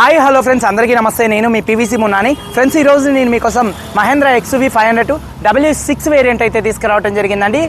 Hi hello friends అందరికీ నమస్తే. నేను మీ పీవీసీ మున్నాని. ఫ్రెండ్స్ ఈ రోజు నేను మీకోసం Mahindra XUV five hundred W six variant అయితే తీసుకురావడం జరిగిందండి.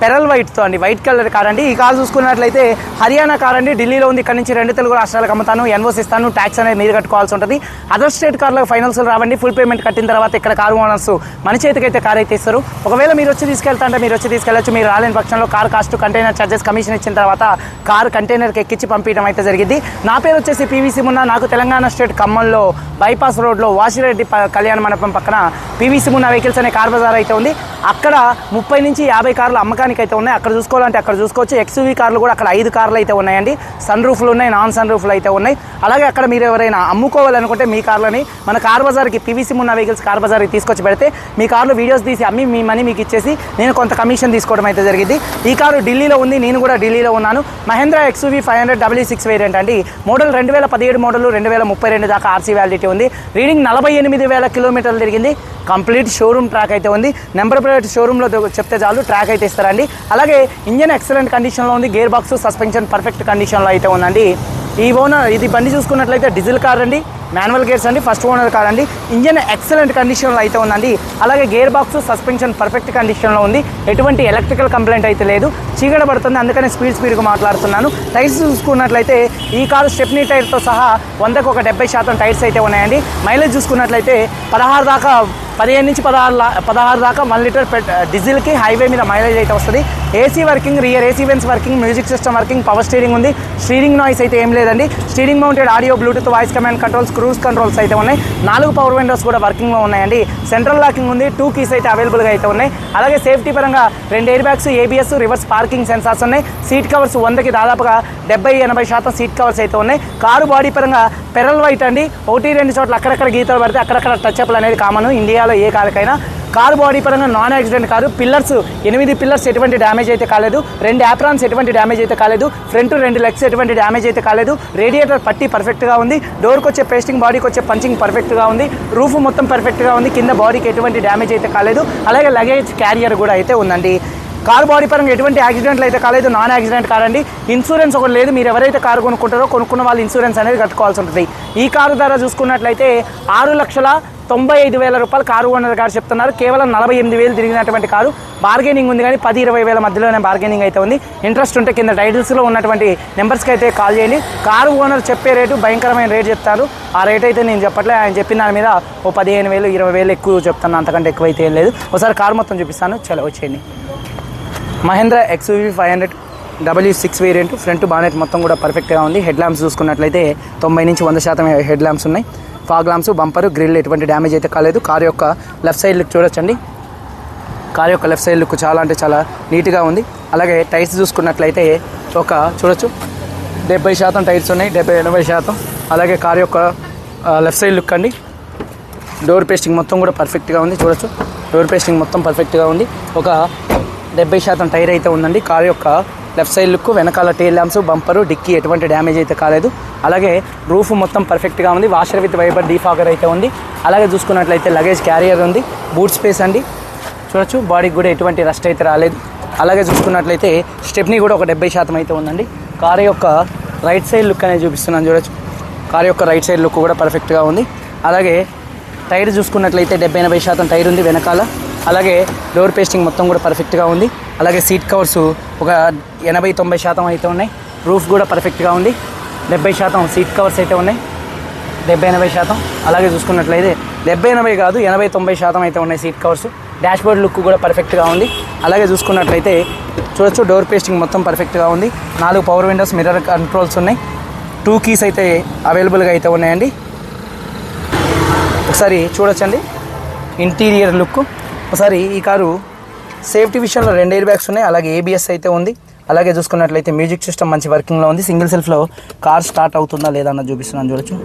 పెరల్ వైట్తో అండి వైట్ కలర్ కార్ అండి. ఈ కార్ చూసుకున్నట్లయితే హర్యానా కార్ అండి. ఢిల్లీలో ఉంది. ఇక్కడ నుంచి రెండు తెలుగు రాష్ట్రాలకు అమ్ముతాను. ఎన్ఓస్ ఇస్తాను. ట్యాక్స్ అనేది మీరు కట్టుకోవాల్సి ఉంటుంది. అదర్ స్టేట్ కార్లకు ఫైనల్స్ రావండి. ఫుల్ పేమెంట్ కట్టిన తర్వాత ఇక్కడ కారు ఓనర్స్ మన చేతికి అయితే కార్ అయితే ఇస్తారు. ఒకవేళ మీరు వచ్చి తీసుకెళ్తా అంటే మీరు వచ్చి తీసుకెళ్ళచ్చు. మీరు రాలేని పక్షంలో car cost container charges commission ఇచ్చిన తర్వాత కార్ కంటైనర్కి ఎక్కించి పంపించడం అయితే జరిగింది. నా పేరు వచ్చేసి పీవీసీ మున్నా నాకు తెలంగాణ స్టేట్ ఖమ్మంలో బైపాస్ రోడ్లో వాసిరెడ్డి ప- కళ్యాణ మండపం పక్కన పీవీసీ మున్నా వెహికల్స్ అనే కార్ బజార్ అయితే ఉంది. అక్కడ ముప్పై నుంచి యాభై కార్లు అమ్మకానికి అయితే ఉన్నాయి. అక్కడ చూసుకోవాలంటే అక్కడ చూసుకోవచ్చు. ఎక్స్యూవీ కార్లు కూడా అక్కడ ఐదు కార్లు అయితే ఉన్నాయండి. సన్ రూఫ్లు ఉన్నాయి నాన్ సన్ రూఫ్లు అయితే ఉన్నాయి. అలాగే అక్కడ మీరు ఎవరైనా అమ్ముకోవాలనుకుంటే మీ కార్లని మన కార్ బజార్కి పీవీసీ ఉన్న వెహికల్స్ కార్ బజార్కి తీసుకొచ్చి పెడితే మీ కార్లు వీడియోస్ తీసి అమ్మి మీ మనీ మీకు ఇచ్చేసి నేను కొంత కమిషన్ తీసుకోవడం అయితే జరిగింది. ఈ కారు ఢిల్లీలో ఉంది నేను కూడా ఢిల్లీలో ఉన్నాను. Mahindra XUV five hundred W six variant అండి. మోడల్ రెండు వేల పదిహేడు మోడల్ రెండు వేల ముప్పై రెండు దాకా ఆర్సీ వ్యాలిడిటీ ఉంది. రీడింగ్ నలభై ఎనిమిది వేల కిలోమీటర్లు తిరిగింది. కంప్లీట్ షోరూమ్ ట్రాక్ అయితే ఉంది. నెంబర్ ప్లేట్ షోరూంలో చెప్తే చాలు ట్రాక్ అయితే ఇస్తారు ఇస్తారండి అలాగే ఇంజన్ ఎక్సలెంట్ కండిషన్లో ఉంది. గేర్ బాక్స్ సస్పెన్షన్ పర్ఫెక్ట్ కండిషన్లో అయితే ఉందండి. ఈ ఓనర్ ఇది బండి చూసుకున్నట్లయితే డీజిల్ కార్ అండి మాన్యువల్ గేర్స్ అండి ఫస్ట్ ఓనర్ కార్ అండి. ఇంజన్ ఎక్సలెంట్ కండిషన్లో అయితే ఉందండి. అలాగే గేర్ బాక్స్ సస్పెన్షన్ పర్ఫెక్ట్ కండిషన్లో ఉంది. ఎటువంటి ఎలక్ట్రికల్ కంప్లైంట్ అయితే లేదు. చీకట పడుతుంది. అందుకనే స్పీడ్ స్పీడ్గా మాట్లాడుతున్నాను. టైర్స్ చూసుకున్నట్లయితే ఈ కారు స్టెప్నీ టైర్తో సహా వందకు ఒక డెబ్బై శాతం టైర్స్ అయితే ఉన్నాయండి. మైలేజ్ చూసుకున్నట్లయితే పదహారు దాకా పదిహేను నుంచి పదహారు పదహారు దాకా వన్ లీటర్ పెట్ డీజిల్కి హైవే మీద మైలేజ్ అయితే వస్తుంది. AC working rear AC vents working music system working power steering ఉంది. స్టీరింగ్ నాయిస్ అయితే ఏం లేదండి. Steering mounted audio Bluetooth voice command controls cruise controls అయితే ఉన్నాయి. నాలుగు పవర్ విండోస్ కూడా వర్కింగ్లో ఉన్నాయండి. సెంట్రల్ లాకింగ్ ఉంది. టూ కీస్ అయితే అవైలబుల్గా అయితే ఉన్నాయి. అలాగే సేఫ్టీ పరంగా రెండు air bags ABS reverse parking sensors ఉన్నాయి. సీట్ కవర్స్ వందకి దాదాపుగా డెబ్బై ఎనభై శాతం సీట్ కవర్స్ అయితే ఉన్నాయి. కారు బాడీ పరంగా పెరల్ వైట్ అండి. ఒకటి రెండు చోట్ల అక్కడక్కడ గీతలు పడితే అక్కడక్కడ టచ్ అప్లు అనేది కామన్ ఇండియాలో ఏ కారుకైనా కారు బాడీ పరంగా నాన్ యాక్సిడెంట్ కారు. పిల్లర్స్ ఎనిమిది పిల్లర్స్ ఎటువంటి డ్యామేజ్ అయితే కాలేదు. రెండు యాప్రాన్స్ ఎటువంటి డ్యామేజ్ అయితే కాలేదు. ఫ్రంట్ రెండు లెగ్స్ ఎటువంటి డ్యామేజ్ అయితే కాలేదు. రేడియేటర్ పట్టి పర్ఫెక్ట్గా ఉంది. డోర్కి వచ్చే పేస్టింగ్ బాడీకి వచ్చే పంచింగ్ పర్ఫెక్ట్గా ఉంది. రూఫ్ మొత్తం పర్ఫెక్ట్గా ఉంది. కింద బాడీకి ఎటువంటి డ్యామేజ్ అయితే కాలేదు. అలాగే లగేజ్ క్యారియర్ కూడా అయితే ఉందండి. కారు బాడీ పరంగా ఎటువంటి యాక్సిడెంట్లు అయితే కాలేదు. నాన్ యాక్సిడెంట్ కారండి ఇన్సూరెన్స్ ఒకటి లేదు. మీరు ఎవరైతే కారు కొనుక్కుంటారో కొనుక్కున్న వాళ్ళు ఇన్సూరెన్స్ అనేది కట్టుకోవాల్సి ఉంటుంది. ఈ కారు ధర చూసుకున్నట్లయితే ఆరు లక్షల తొంభై ఐదు వేల రూపాయలు కారు ఓనర్ గారు చెప్తున్నారు. కేవలం నలభై ఎనిమిది వేలు తిరిగినటువంటి కారు. బార్గెనింగ్ ఉంది కానీ పది ఇరవై వేల మధ్యలోనే బార్గెనింగ్ అయితే ఉంది. ఇంట్రెస్ట్ ఉంటే కింద టైటిల్స్లో ఉన్నటువంటి నెంబర్స్కి అయితే కాల్ చేయండి. కారు ఓనర్ చెప్పే రేటు భయంకరమైన రేట్ చెప్తారు. ఆ రేట్ అయితే నేను చెప్పట్లే. ఆయన చెప్పిన దాని మీద ఓ పదిహేను వేలు ఇరవై వేలు ఎక్కువ చెప్తాను అంతకంటే ఎక్కువ అయితే ఏం లేదు. ఒకసారి కారు మొత్తం చూపిస్తాను. చలో వచ్చేయండి Mahindra XUV five hundred W six variant. Front bonnet మొత్తం కూడా పర్ఫెక్ట్గా ఉంది. హెడ్ ల్యాంప్స్ చూసుకున్నట్లయితే తొంభై నుంచి వంద శాతం హెడ్ ల్యాంప్స్ ఉన్నాయి. ఫాగ్ లాంప్స్ బంపర్ గ్రిల్ ఎటువంటి డ్యామేజ్ అయితే కాలేదు. కార్ యొక్క లెఫ్ట్ సైడ్ లుక్ చూడొచ్చండి. కార్ యొక్క లెఫ్ట్ సైడ్ లుక్ చాలా అంటే చాలా నీట్గా ఉంది. అలాగే టైర్స్ చూసుకున్నట్లయితే ఒక చూడొచ్చు. డెబ్బై శాతం టైర్స్ ఉన్నాయి డెబ్బై ఎనభై శాతం. అలాగే కార్ యొక్క లెఫ్ట్ సైడ్ లుక్ అండి. డోర్ పేస్టింగ్ మొత్తం కూడా పర్ఫెక్ట్గా ఉంది చూడొచ్చు. డోర్ పేస్టింగ్ మొత్తం పర్ఫెక్ట్గా ఉంది. ఒక డెబ్బై శాతం టైర్ అయితే ఉందండి. కార్ యొక్క లెఫ్ట్ సైడ్ లుక్ వెనకాల టైల్ ల్యాంప్స్ బంపరు డిక్కీ ఎటువంటి డ్యామేజ్ అయితే కాలేదు. అలాగే రూఫ్ మొత్తం పర్ఫెక్ట్గా ఉంది. వాషర్ విత్ వైబర్ డీఫాగర్ అయితే ఉంది. అలాగే చూసుకున్నట్లయితే లగేజ్ క్యారియర్ ఉంది. బూట్ స్పేస్ అండి. చూడొచ్చు బాడీకి కూడా ఎటువంటి రస్ట్ అయితే రాలేదు. అలాగే చూసుకున్నట్లయితే స్టెప్ని కూడా ఒక డెబ్బై శాతం అయితే ఉందండి. కార్ యొక్క రైట్ సైడ్ లుక్ అనేది చూపిస్తున్నాను చూడొచ్చు. కార్ యొక్క రైట్ సైడ్ లుక్ కూడా పర్ఫెక్ట్గా ఉంది. అలాగే టైర్ చూసుకున్నట్లయితే డెబ్బై ఎనభై శాతం టైర్ ఉంది వెనకాల. అలాగే డోర్ పేస్టింగ్ మొత్తం కూడా పర్ఫెక్ట్గా ఉంది. అలాగే సీట్ కవర్స్ ఒక ఎనభై తొంభై శాతం అయితే ఉన్నాయి. రూఫ్ కూడా పర్ఫెక్ట్గా ఉంది. డెబ్బై శాతం సీట్ కవర్స్ అయితే ఉన్నాయి. డెబ్బై ఎనభై శాతం. అలాగే చూసుకున్నట్లయితే డెబ్బై ఎనభై కాదు ఎనభై తొంభై శాతం అయితే ఉన్నాయి సీట్ కవర్స్. డాష్బోర్డ్ లుక్ కూడా పర్ఫెక్ట్గా ఉంది. అలాగే చూసుకున్నట్లయితే చూడొచ్చు డోర్ పేస్టింగ్ మొత్తం పర్ఫెక్ట్గా ఉంది. నాలుగు పవర్ విండోస్ మిర్రర్ కంట్రోల్స్ ఉన్నాయి. టూ కీస్ అయితే అవైలబుల్గా అయితే ఉన్నాయండి. ఒకసారి చూడొచ్చండి. ఇంటీరియర్ లుక్ ఒకసారి ఈ కారు సేఫ్టీ విషయంలో రెండు ఎయిర్ బ్యాగ్స్ ఉన్నాయి అలాగే ఏబిఎస్ అయితే ఉంది. అలాగే చూసుకున్నట్లయితే మ్యూజిక్ సిస్టమ్ మంచి వర్కింగ్లో ఉంది. సింగిల్ సెల్ఫ్లో కార్ స్టార్ట్ అవుతుందా లేదా అన్నది చూపిస్తున్నాను చూడొచ్చు.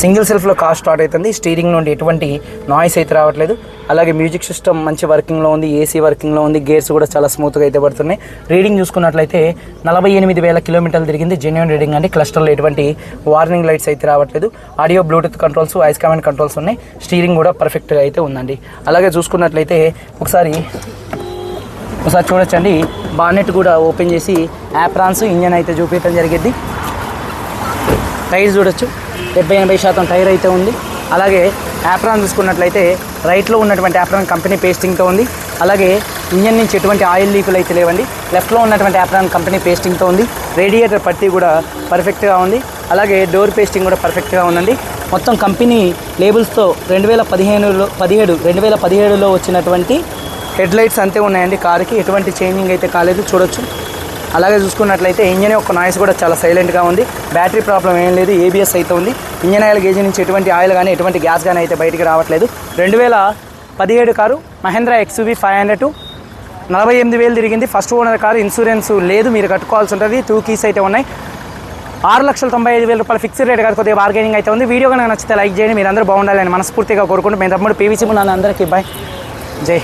సింగిల్ సెల్ఫ్లో కార్ స్టార్ట్ అవుతుంది. స్టీరింగ్ నుండి ఎటువంటి నాయిస్ అయితే రావట్లేదు. అలాగే మ్యూజిక్ సిస్టమ్ మంచి వర్కింగ్లో ఉంది. ఏసీ వర్కింగ్లో ఉంది. గేర్స్ కూడా చాలా స్మూత్గా అయితే పడుతున్నాయి. రీడింగ్ చూసుకున్నట్లయితే నలభై ఎనిమిది వేల కిలోమీటర్లు తిరిగింది. జెన్యున్ రీడింగ్ అండి క్లస్టర్లో ఎటువంటి వార్నింగ్ లైట్స్ అయితే రావట్లేదు. Audio Bluetooth controls voice command controls ఉన్నాయి. స్టీరింగ్ కూడా పర్ఫెక్ట్గా అయితే ఉందండి. అలాగే చూసుకున్నట్లయితే ఒకసారి ఒకసారి చూడొచ్చండి. బానెట్ కూడా ఓపెన్ చేసి యాప్రాన్స్ ఇంజన్ అయితే చూపించడం జరిగింది. టైర్స్ చూడొచ్చు. డెబ్బై ఎనభై శాతం టైర్ అయితే ఉంది. అలాగే యాప్రాన్ చూసుకున్నట్లయితే రైట్లో ఉన్నటువంటి యాప్రాన్ కంపెనీ పేస్టింగ్తో ఉంది. అలాగే ఇంజన్ నుంచి ఎటువంటి ఆయిల్ లీకులు అయితే లేవండి. లెఫ్ట్లో ఉన్నటువంటి యాప్రాన్ కంపెనీ పేస్టింగ్తో ఉంది. రేడియేటర్ పట్టి కూడా పర్ఫెక్ట్గా ఉంది. అలాగే డోర్ పేస్టింగ్ కూడా పర్ఫెక్ట్గా ఉందండి. మొత్తం కంపెనీ లేబుల్స్తో రెండు వేల పదిహేనులో పదిహేడు రెండు వేల పదిహేడులో వచ్చినటువంటి హెడ్ లైట్స్ అంతే ఉన్నాయండి. కారుకి ఎటువంటి చేంజింగ్ అయితే కాలేదు. చూడొచ్చు. అలాగే చూసుకున్నట్లయితే ఇంజన్ యొక్క నాయిస్ కూడా చాలా సైలెంట్గా ఉంది. బ్యాటరీ ప్రాబ్లం ఏం లేదు ఏబిఎస్ అయితే ఉంది. ఇంజన్ ఆయిల్ గేజ్ నుంచి ఎటువంటి ఆయిల్ కానీ ఎటువంటి గ్యాస్ కానీ అయితే బయటికి రావట్లేదు. రెండు వేల పదిహేడు car Mahindra XUV five hundred నలభై ఎనిమిది వేలు తిరిగింది. ఫస్ట్ ఓనర్ కారు ఇన్సూరెన్స్ లేదు మీరు కట్టుకోవాల్సి ఉంటుంది. టూ కీస్ అయితే ఉన్నాయి. ఆరు లక్షల తొంభై ఐదు వేల రూపాయల ఫిక్స్డ్ రేట్ కాదు కొద్దిగా బార్గెనింగ్ అయితే ఉంది. వీడియో కనుక నచ్చితే లైక్ చేయండి. మీరు అందరూ బాగుండాలని మనస్ఫూర్తిగా కోరుకుంటూ మేము తమ్ముడు పీవీసీ ఉన్నాను అందరికీ బాయ్ జై